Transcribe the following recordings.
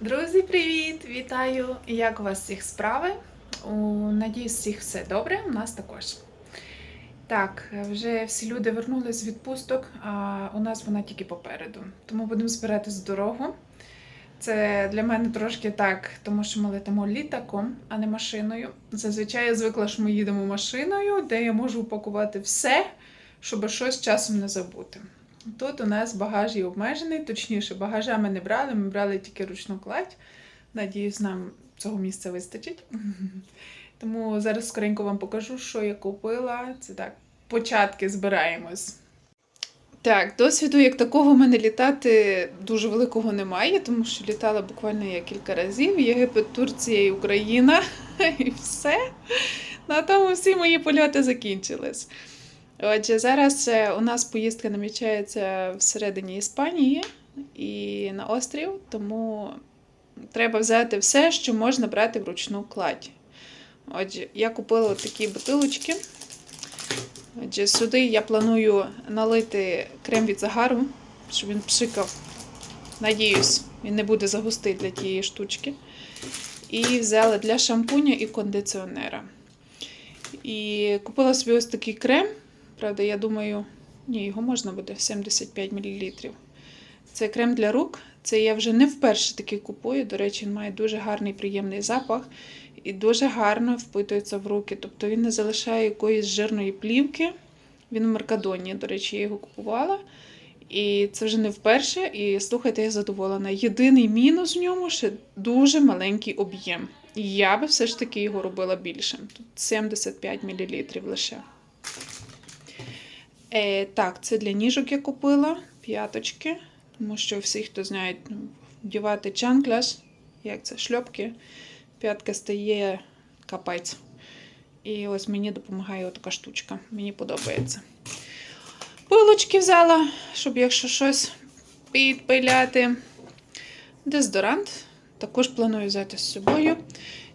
Друзі, привіт! Вітаю! Як у вас всіх справи? У, Надіюсь, всіх все добре, у нас також. Так, вже всі люди вернулись з відпусток, а у нас вона тільки попереду. Тому будемо збиратись в дорогу. Це для мене трошки так, тому що ми летимо літаком, а не машиною. Зазвичай я звикла, що ми їдемо машиною, де я можу упакувати все, щоб щось часом не забути. Тут у нас багаж є обмежений, точніше, багажа ми не брали, ми брали тільки ручну кладь. Надіюсь, нам цього місця вистачить. Тому зараз скоренько вам покажу, що я купила. Це так, початки збираємось. Так, досвіду як такого в мене літати дуже великого немає, тому що літала буквально я кілька разів. Єгипет, Турція і Україна, і все. На тому всі мої польоти закінчились. Отже, зараз е, у нас поїздка намічається всередині Іспанії і на острів, тому треба взяти все, що можна брати в ручну кладь. Отже, я купила такі бутилочки. Отже, сюди я планую налити крем від загару, щоб він пшикав. Надіюсь, він не буде загустий для тієї штучки. І взяла для шампуня і кондиціонера. І купила собі ось такий крем. Правда, я думаю, ні, його можна буде 75 мл. Це крем для рук. Це я вже не вперше такий купую. До речі, він має дуже гарний приємний запах і дуже гарно впитується в руки. Тобто він не залишає якоїсь жирної плівки. Він в Меркадоні, до речі, я його купувала. І це вже не вперше. І слухайте, я задоволена. Єдиний мінус в ньому ще дуже маленький об'єм. І я би все ж таки його робила більшим. Тут 75 мл лише. Е, так, це для ніжок я купила п'яточки, тому що всі, хто знають, ну, вдівати чанкляс, як це, шльопки, п'ятка стає капець. І ось мені допомагає така штучка. Мені подобається. Пилочки взяла, щоб якщо щось підпиляти. Дезодорант. Також планую взяти з собою.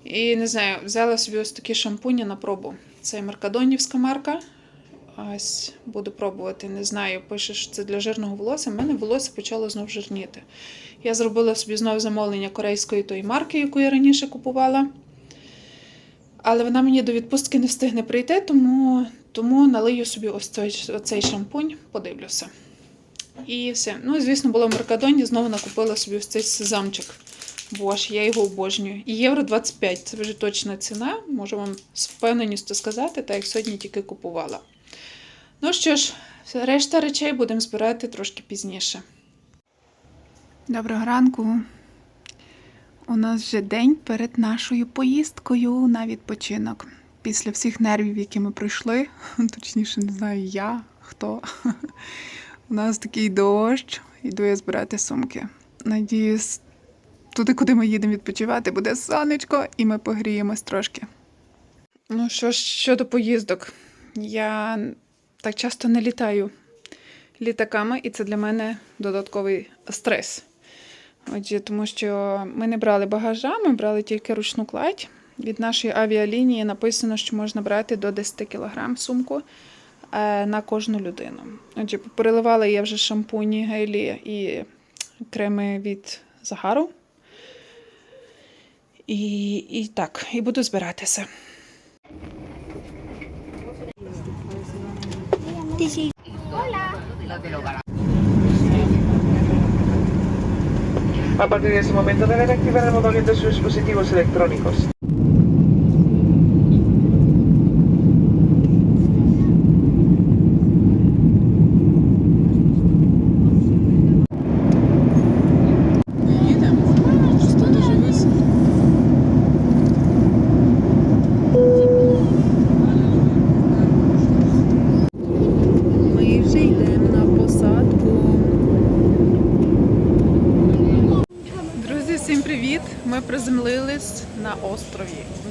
І не знаю, взяла собі ось такі шампуні на пробу. Це маркадонівська марка. Ось буду пробувати. Не знаю, пише, що це для жирного волосся. У мене волосся почало знов жирніти. Я зробила собі знов замовлення корейської тої марки, яку я раніше купувала. Але вона мені до відпустки не встигне прийти, тому, тому налию собі ось цей, оцей шампунь, подивлюся. І все. Ну, звісно, була в Меркадоні, знову накупила собі ось цей сезамчик. Боже, я його обожнюю. І євро 25 це вже точна ціна, можу вам з впевненістю сказати, так як сьогодні тільки купувала. Ну що ж, решта речей будемо збирати трошки пізніше. Доброго ранку. У нас вже день перед нашою поїздкою на відпочинок. Після всіх нервів, які ми пройшли, точніше, не знаю я, хто. У нас такий дощ, іду я збирати сумки. Надіюсь, туди, куди ми їдемо відпочивати, буде сонечко, і ми погріємось трошки. Ну що ж, щодо поїздок, я так часто не літаю літаками, і це для мене додатковий стрес. Отже, тому що ми не брали багажа, ми брали тільки ручну кладь. Від нашої авіалінії написано, що можна брати до 10 кг сумку е, на кожну людину. Отже, переливала я вже шампуні, гелі і креми від Загару. І, і так, і буду збиратися. A partir de ese momento deberá activar el modo de sus dispositivos electrónicos.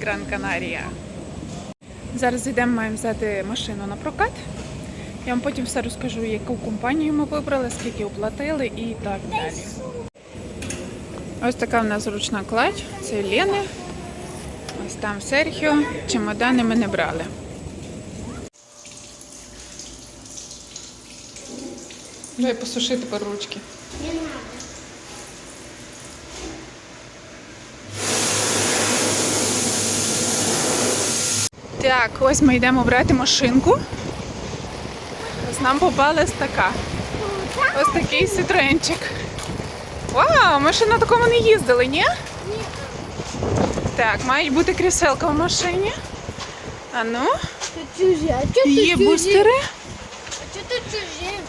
Гран Канарія. Зараз йдемо, маємо взяти машину на прокат. Я вам потім все розкажу, яку компанію ми вибрали, скільки оплатили і так далі. Ось така в нас ручна кладь. Це Лени. Ось там Серхіо. Чемодани ми не брали. Дай посуши тепер ручки. Не Так, ось ми йдемо брати машинку. Ось нам попалась така. Ось такий ситроенчик. Вау, ми ще на такому не їздили, ні? Ні. Так, мають бути кріселка в машині. А ну, є бустери.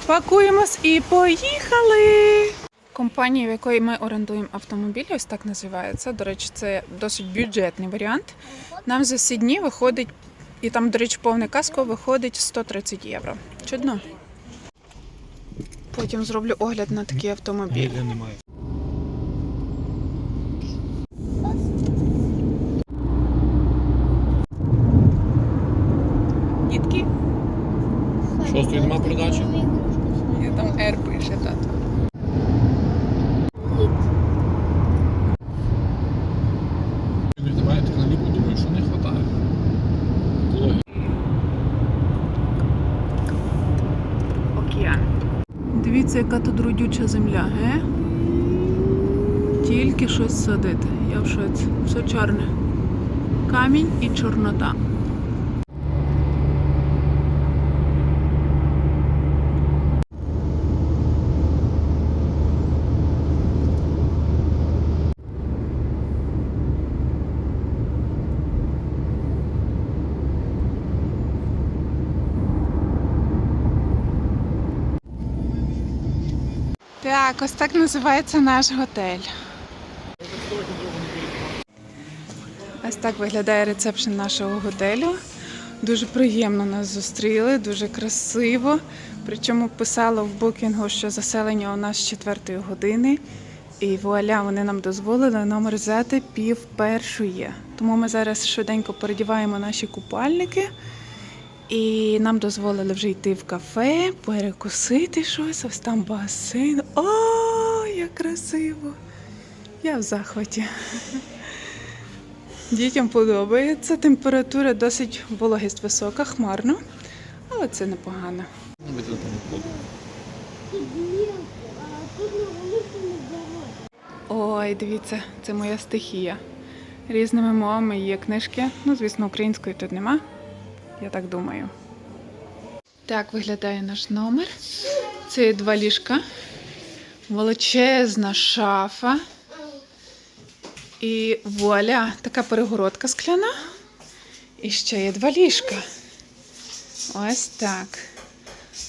Пакуємось і поїхали. Компанія, в якої ми орендуємо автомобіль, ось так називається. До речі, це досить бюджетний варіант. Нам за всі дні виходить, і там, до речі, повне каско виходить 130 євро. Чудно. Потім зроблю огляд на такий автомобіль. немає. Дітки, Що, стоїть нема передачі? і там R пише тато. Віддаває так наліво, думаю, що не вистачає. Екологія. Океан. Дивіться, яка тут родюча земля, ге? Тільки щось садити. Я в шоці. Все чорне. Камінь і чорнота. Так, ось так називається наш готель. Ось так виглядає рецепшн нашого готелю. Дуже приємно нас зустріли, дуже красиво. Причому писало в букінгу, що заселення у нас з 4 години. І вуаля, вони нам дозволили номер взяти пів першої. Тому ми зараз швиденько передіваємо наші купальники. І нам дозволили вже йти в кафе, перекусити щось, ось там басейн. О, як красиво! Я в захваті. Дітям подобається. Температура досить вологість висока, хмарно, але це непогано. Ну. Ой, дивіться, це моя стихія. Різними мовами є книжки. Ну, звісно, української тут нема. Я так думаю. Так виглядає наш номер. Це два ліжка, величезна шафа. І вуаля, така перегородка скляна. І ще є два ліжка. Ось так.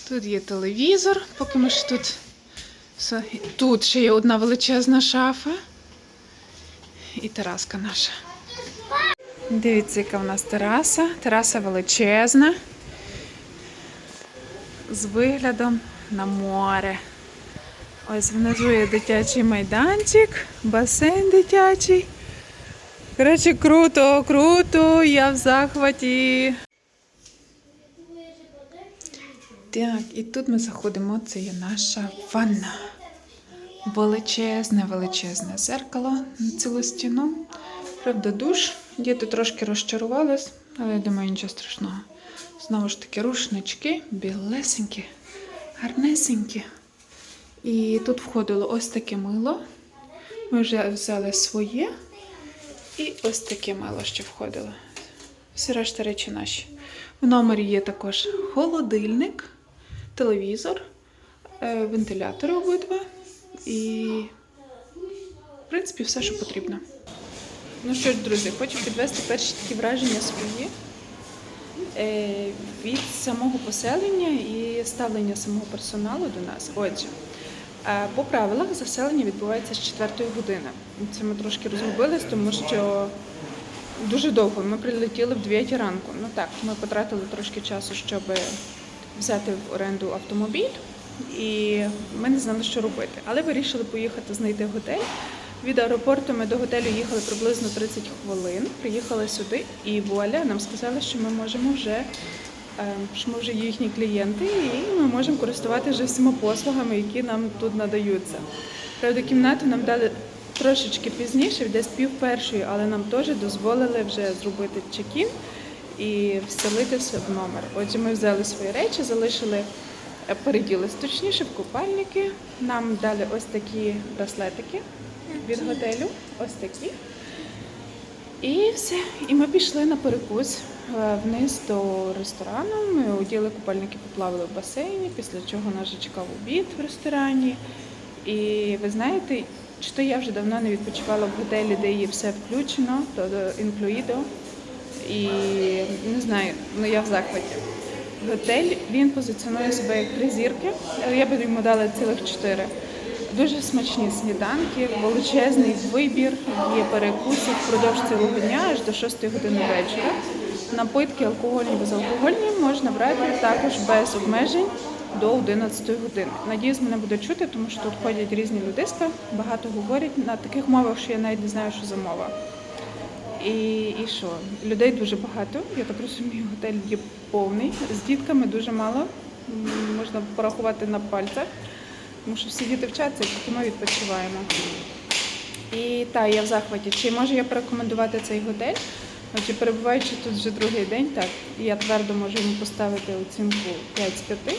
Тут є телевізор, поки ми ж тут. Тут ще є одна величезна шафа. І тераска наша. Дивіться, яка в нас тераса. Тераса величезна. З виглядом на море. Ось внизу є дитячий майданчик, басейн дитячий. Коротше, круто, круто, я в захваті. Так, і тут ми заходимо, це є наша ванна. Величезне, величезне зеркало на цілу стіну. Правда, душ. Діти трошки розчарувались, але я думаю, нічого страшного. Знову ж таки, рушнички, білесенькі, гарнесенькі. І тут входило ось таке мило. Ми вже взяли своє. І ось таке мило ще входило. Всі решта речі наші. В номері є також холодильник, телевізор, е, вентилятори обидва і, в принципі, все, що потрібно. Ну що ж, друзі, хочу підвести перші такі враження свої е, від самого поселення і ставлення самого персоналу до нас. Отже, е, по правилах заселення відбувається з 4 години. Це ми трошки розгубились, тому що дуже довго. Ми прилетіли в 9 ранку. Ну так, ми потратили трошки часу, щоб взяти в оренду автомобіль, і ми не знали, що робити. Але вирішили поїхати знайти готель. Від аеропорту ми до готелю їхали приблизно 30 хвилин. Приїхали сюди, і вуаля, нам сказали, що ми можемо вже е, що ми вже їхні клієнти, і ми можемо користуватися вже всіма послугами, які нам тут надаються. Правда, кімнату нам дали трошечки пізніше, десь пів першої, але нам теж дозволили вже зробити чекін і вселитися в номер. Отже, ми взяли свої речі, залишили, е, переділись точніше в купальники. Нам дали ось такі браслетики від готелю. Ось такі. І все. І ми пішли на перекус е, вниз до ресторану. Ми оділи купальники, поплавали в басейні, після чого нас чекав обід в ресторані. І ви знаєте, чи то я вже давно не відпочивала в готелі, де є все включено, то інклюїдо. І не знаю, ну я в захваті. Готель він позиціонує себе як три зірки, я би йому дала цілих чотири. Дуже смачні сніданки, величезний вибір, є перекуси впродовж цілого дня аж до 6 години вечора. Напитки алкогольні, безалкогольні можна брати також без обмежень до 11 години. Надіюсь, мене буде чути, тому що тут ходять різні людиська, багато говорять на таких мовах, що я навіть не знаю, що за мова. І, і що? Людей дуже багато. Я так розумію, готель є повний. З дітками дуже мало. Можна порахувати на пальцях, тому що всі діти вчаться, тільки ми відпочиваємо. І так, я в захваті. Чи можу я порекомендувати цей готель? Отже, перебуваючи тут вже другий день, так, я твердо можу йому поставити оцінку 5 з 5.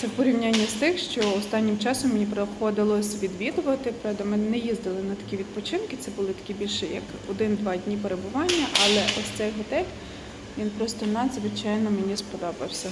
Це в порівнянні з тих, що останнім часом мені приходилось відвідувати. Правда, ми не їздили на такі відпочинки, це були такі більше як один-два дні перебування, але ось цей готель він просто надзвичайно мені сподобався.